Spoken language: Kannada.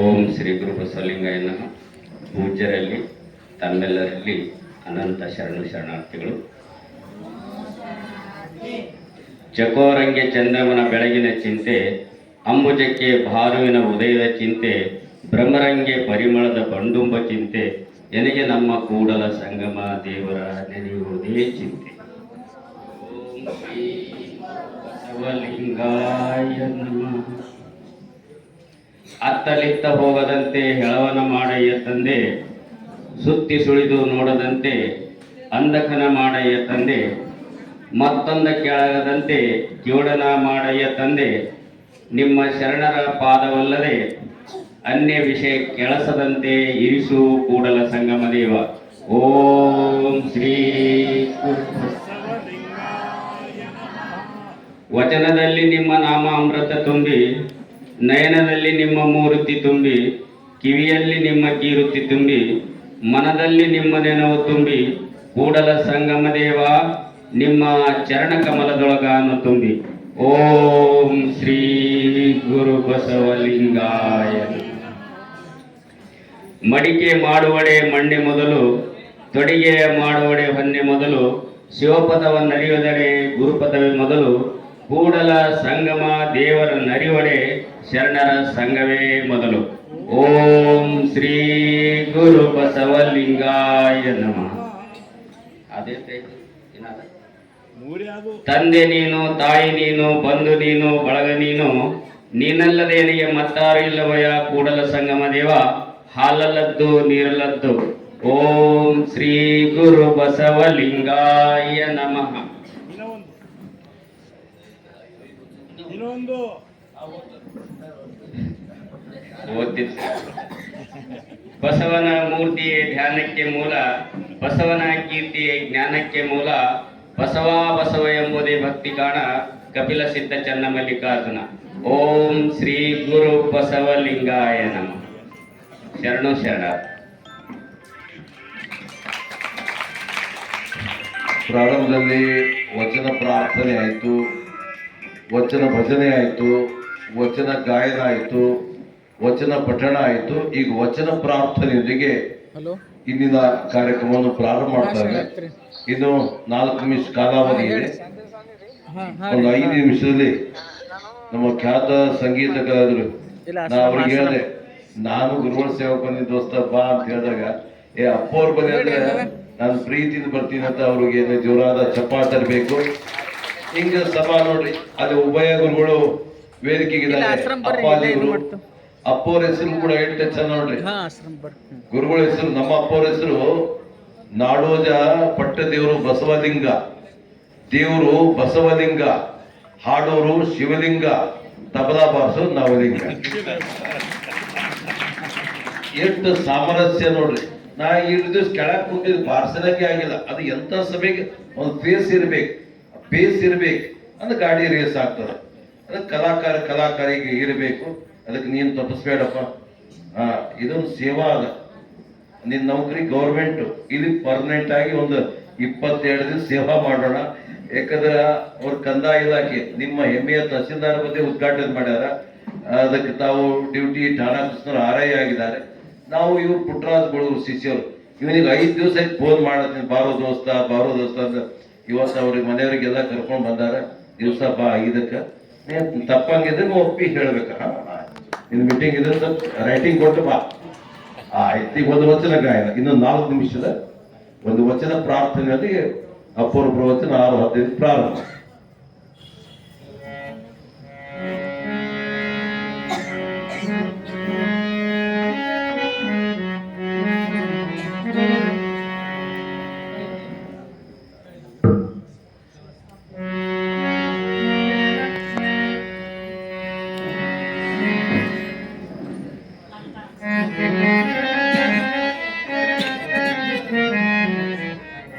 ಓಂ ಶ್ರೀ ಗುರು ಬಸವಲಿಂಗಾಯ ನಮಃ. ಪೂಜ್ಯರಲ್ಲಿ ತಮ್ಮೆಲ್ಲರಲ್ಲಿ ಅನಂತ ಶರಣು ಶರಣಾರ್ಥಿಗಳು. ಚಕೋರಂಗೆ ಚಂದ್ರಮನ ಬೆಳಗಿನ ಚಿಂತೆ, ಅಂಬುಜಕ್ಕೆ ಭಾರುವಿನ ಉದಯದ ಚಿಂತೆ, ಬ್ರಹ್ಮರಂಗೆ ಪರಿಮಳದ ಬಂಡುಂಬ ಚಿಂತೆ, ಎನಗೆ ನಮ್ಮ ಕೂಡಲ ಸಂಗಮ ದೇವರ ನೆನೆಯುವುದೇ ಚಿಂತೆ. ನಮಃ ಅತ್ತಲಿತ್ತ ಹೋಗದಂತೆ ಹೆಳವನ ಮಾಡಯ್ಯ ತಂದೆ, ಸುತ್ತಿ ಸುಳಿದು ನೋಡದಂತೆ ಅಂಧಕನ ಮಾಡಯ್ಯ ತಂದೆ, ಮತ್ತೊಂದ ಕೆಳಗದಂತೆ ಜೋಡನ ಮಾಡಯ್ಯ ತಂದೆ, ನಿಮ್ಮ ಶರಣರ ಪಾದವಲ್ಲದೆ ಅನ್ಯ ವಿಷಯ ಕೆಳಸದಂತೆ ಇರಿಸು ಕೂಡಲ ಸಂಗಮ ದೇವ ಓಂ ಶ್ರೀ ವಚನದಲ್ಲಿ ನಿಮ್ಮ ನಾಮ ಅಮೃತ ತುಂಬಿ, ನಯನದಲ್ಲಿ ನಿಮ್ಮ ಮೂರುತಿ ತುಂಬಿ, ಕಿವಿಯಲ್ಲಿ ನಿಮ್ಮ ಕೀರುತಿ ತುಂಬಿ, ಮನದಲ್ಲಿ ನಿಮ್ಮ ನೆನವು ತುಂಬಿ, ಕೂಡಲ ಸಂಗಮ ದೇವ, ನಿಮ್ಮ ಚರಣ ಕಮಲದೊಳಗಾನು ತುಂಬಿ ಓಂ ಶ್ರೀ ಗುರು ಬಸವಲಿಂಗಾಯ. ಮಡಿಕೆ ಮಾಡುವಡೆ ಮಣ್ಣೆ ಮೊದಲು, ತೊಡಿಗೆ ಮಾಡುವಡೆ ಹೊನ್ನೆ ಮೊದಲು ಶಿವಪದವನ್ನರಿಯುವುದಡೆ ಗುರುಪದವೇ ಮೊದಲು ಕೂಡಲ ಸಂಗಮ ದೇವರ ನರಿವಡೆ ಶರಣರ ಸಂಗವೇ ಮೊದಲು. ಓಂ ಶ್ರೀ ಗುರು ಬಸವಲಿಂಗಾಯ ನಮಃ. ಅದೇ? ತಂದೆ ನೀನು ತಾಯಿ ನೀನು ಬಂಧು ನೀನು ಬಳಗ ನೀನು ನೀನಲ್ಲದೆ ನನಗೆ ಮತ್ತಾರು ಇಲ್ಲವಯ್ಯ? ಕೂಡಲ ಸಂಗಮ ದೇವ ಹಾಲಲ್ಲದ್ದು ನೀರಲ್ಲದ್ದು. ಓಂ ಶ್ರೀ ಗುರು ಬಸವಲಿಂಗಾಯ ನಮಃ. ಇನ್ನೊಂದು. ಬಸವನ ಮೂರ್ತಿಯೇ ಧ್ಯಾನಕ್ಕೆ ಮೂಲ ಬಸವನ ಕೀರ್ತಿಯೇ ಜ್ಞಾನಕ್ಕೆ ಮೂಲ ಬಸವ ಬಸವ ಎಂಬುದೇ ಭಕ್ತಿ ಕಾಣ ಕಪಿಲ ಸಿದ್ಧ ಚನ್ನ ಮಲ್ಲಿಕಾರ್ಜುನ. ಓಂ ಶ್ರೀ ಗುರು ಬಸವಲಿಂಗಾಯ ನಮ. ಶರಣು ಶರಣ. ಪ್ರಾರಂಭದಲ್ಲಿ ವಚನ ಪ್ರಾರ್ಥನೆ ಆಯಿತು. ವಚನ ಭಜನೆ ಆಯಿತು ವಚನ ಗಾಯನ ಆಯಿತು ವಚನ ಪಠಣ ಆಯಿತು ಈಗ ವಚನ ಪ್ರಾರ್ಥನೆಯೊಂದಿಗೆ ಇಂದಿನ ಕಾರ್ಯಕ್ರಮವನ್ನು ಪ್ರಾರಂಭ ಮಾಡ್ತಾರೆ ಇನ್ನು ನಾಲ್ಕು ನಿಮಿಷ ಕಾಲಾವಧಿ ಇದೆ. ಒಂದು ಐದು ನಿಮಿಷದಲ್ಲಿ ನಮ್ಮ ಖ್ಯಾತ ಸಂಗೀತ ಕಲಾವಿದರು ನಾ ಅವ್ರಿಗೆ ಹೇಳಿದೆ ನಾನು ಗುರುಗಳ ಸೇವಕ ಬಂದಿದ್ದ ದೋಸ್ತ ಬಾ ಅಂತ ಹೇಳಿದಾಗ ಏ ಅಪ್ಪ ಅವ್ರು ಬಂದ್ರೆ ಅಂದ್ರೆ ನಾನು ಪ್ರೀತಿಯಿಂದ ಬರ್ತೀನಿ ಅಂತ ಅವ್ರಿಗೆ ಜೋರಾದ ಚಪ್ಪಾಳೆ ತರಬೇಕು ಹಿಂಗ ಸಭಾ ನೋಡ್ರಿ ಅದು ಉಭಯ ಗುರುಗಳು ವೇದಿಕೆಗಿದ್ದಾರೆ. ಅಪ್ಪವ್ರ ಹೆಸರು ಕೂಡ ಎಷ್ಟು ಚೆನ್ನ ನೋಡ್ರಿ. ಗುರುಗಳ ಹೆಸರು ನಮ್ಮ ಅಪ್ಪವ್ರ ಹೆಸರು ನಾಡೋಜ ಪಟ್ಟ ದೇವರು ಬಸವಲಿಂಗ. ದೇವರು ಬಸವಲಿಂಗ ಹಾಡೋರು ಶಿವಲಿಂಗ ತಬಲಾ ಬಾರಿಸೋ ನವಲಿಂಗ. ಎಷ್ಟು ಸಾಮರಸ್ಯ ನೋಡ್ರಿ. ನಾ ಈ ದಿವಸ ಕೆಳಗೆ ಕುಂತಿದ್ ಬಾರಿಸಲಕ್ಕೆ ಆಗಿಲ್ಲ. ಅದು ಎಂತ ಸಭೆಗೆ ಒಂದು ಫೇಸ್ ಇರ್ಬೇಕು. ಬೇಸ್ ಇರ್ಬೇಕು ಅಂದ್ರೆ ಗಾಡಿ ರೇಸ್ ಆಗ್ತದೆ. ಅದಕ್ಕೆ ಕಲಾಕಾರ ಕಲಾಕಾರಿಗೆ ಇರಬೇಕು. ಅದಕ್ಕೆ ನೀನು ತಪ್ಪಿಸ್ಬೇಡಪ್ಪ. ಹಾ, ಇದೊಂದು ಸೇವಾ ಅದ. ನಿನ್ನ ನೌಕರಿ ಗೌರ್ಮೆಂಟ್ ಇಲ್ಲಿ ಪರ್ಮನೆಂಟ್ ಆಗಿ ಒಂದು ಇಪ್ಪತ್ತೆರಡು ದಿನ ಸೇವಾ ಮಾಡೋಣ. ಯಾಕಂದ್ರೆ ಅವ್ರ ಕಂದಾಯ ಇಲಾಖೆ, ನಿಮ್ಮ ಹೆಮ್ಮೆಯ ತಹಸೀಲ್ದಾರ್ ಬಗ್ಗೆ ಉದ್ಘಾಟನೆ ಮಾಡ್ಯಾರ. ಅದಕ್ಕೆ ತಾವು ಡ್ಯೂಟಿ ಠಾಣಾ ಕೃಷ್ಣರು ಆರ್ ಐ ಆಗಿದ್ದಾರೆ. ನಾವು ಇವ್ರು ಪುಟ್ಟರಾಜ್ ಬಳಗರು ಶಿಷ್ಯರು ಇವನಿಗೆ ಐದು ದಿವಸ ಫೋನ್ ಮಾಡತ್ತೀನಿ. ಬಾರೋ ದೋಸ್ತ ಬಾರೋ ದೋಸ್ತ ಅಂತ. ಇವತ್ತು ಅವ್ರಿಗೆ, ಮನೆಯವರಿಗೆಲ್ಲ ಕರ್ಕೊಂಡು ಬಂದಾರ, ದಿವಸ ಬಾ ಇದಕ್ಕೆ ತಪ್ಪಂಗಿದ್ರೆ ಒಪ್ಪಿ ಹೇಳ್ಬೇಕ. ನಿನ್ ಮೀಟಿಂಗ್ ಇದ್ರೆ ರೈಟಿಂಗ್ ಕೊಟ್ಟು ಬಾ. ಆಯ್ತು ಈಗ ಒಂದು ವಚನ ಗಾಯನ ಇನ್ನೊಂದು ನಾಲ್ಕು ನಿಮಿಷದ ಒಂದು ವಚನ ಪ್ರಾರ್ಥನೆಯಲ್ಲಿ ಅಪೂರ್ವ ಪ್ರವಚನ ಆರು ಹದಿನೈದು ಪ್ರಾರಂಭ.